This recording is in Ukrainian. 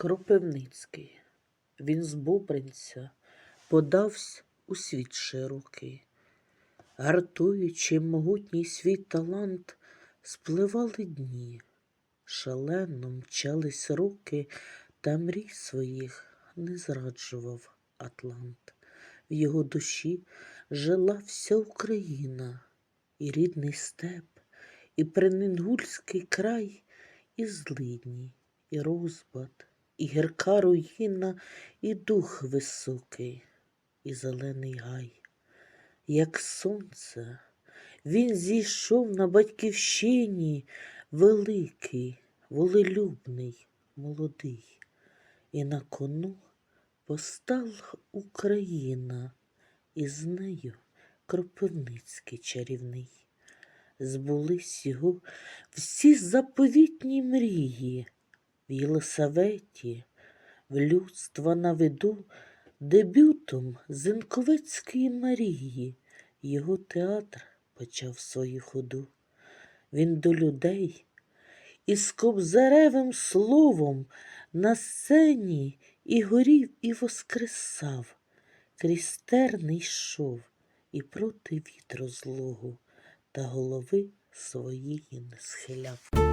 Кропивницький. Він з Бобринця подавсь у світ широкий. Гартуючи могутній свій талант, спливали дні, шалено мчались роки, та мрій своїх не зраджував Атлант. В його душі жила вся Україна, і рідний степ, і Пренингульський край, і злидні, і розбат, і гірка руїна, і дух високий, і зелений гай. Як сонце, він зійшов на батьківщині, великий, волелюбний, молодий, і на кону постала Україна, і з нею Кропивницький чарівний. Збулись його всі заповітні мрії, в Єлисаветі, в людства на виду, дебютом Зенковецької Марії його театр почав свою ходу. Він до людей із кобзаревим словом на сцені і горів, і воскресав, крізь терни йшов і проти вітру злого, та голови своєї не схиляв.